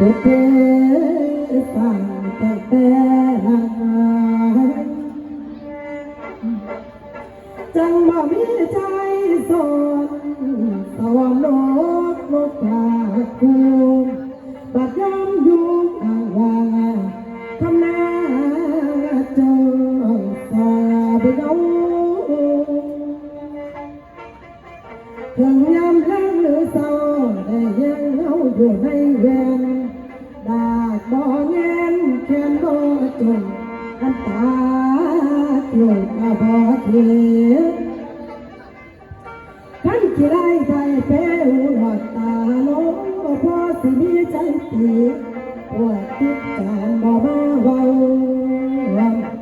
เด็กเด็กสั่งแต่แต่นานจังบ่มีใจสนสวรรค์โลกโลกกาคูบัดยามอยู่อ่างวาทำหน้าเจ้าสาบเงาถึงยามแล้งหรือเศร้าได้ยัง เงาอยู่ในเวียนดากบ่แงนแขนบ่จนอันตาเกี่ยวกับบ่เทียขันกี่ได้ใจเป้หูหอดตาโลพอสิมีใจตีปวดติดจานบ่มาเว้า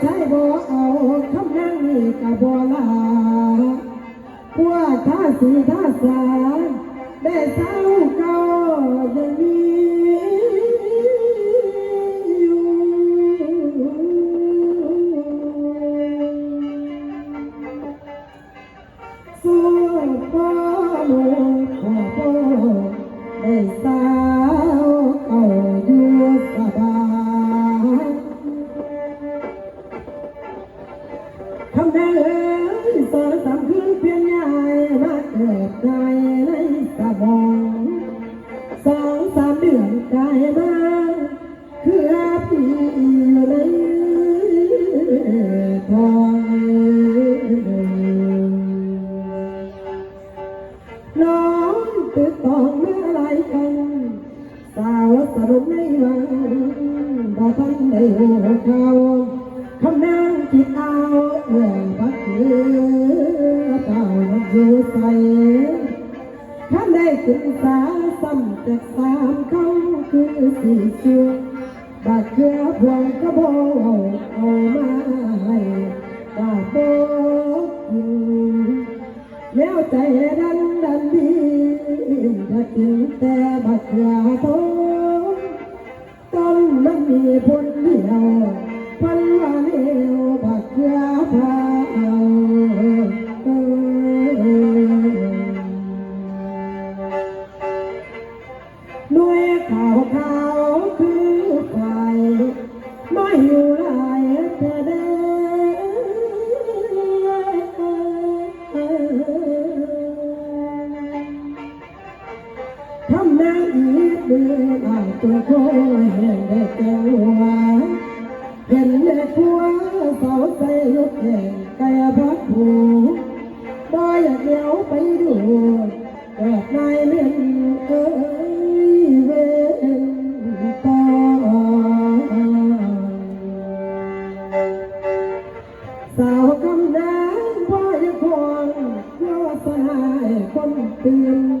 ใจบ่เอาคำนางนี่ก็บ่ลาพวกท่าสีท่าสา องติดต่อเมื่อไรกันสาวสรุปในวันบ่ทันได้หูข่าคำนางคิดเอาเมื่อบักเกือเก่าอยู่ใส่ท่าได้ศึกษาซ้ำจากสามคำคือสี่เชื่อบักเกือพวงก็บ่เอาเอามาให้ว่าบ่กินแล้วใจดัน ถ้ากินแต่บักเขือทงต้นมันมีผลเดียวพันว่าเลวบักเขือาหน่วยข่าวข่าวคือไฟไม่อยู่หลา ทำหน้าอีกเดือนอ่างตัวโคเห็นได้แก้ววาเห็นแม่ครัวสาใส่ลูกแข่งไก่พักผูบ่อยากเลี้ยวไปดูแบบนายเล่นเอ้ยเวนตาสาวกำนันพ่อยคงยอดสหายคนตื่น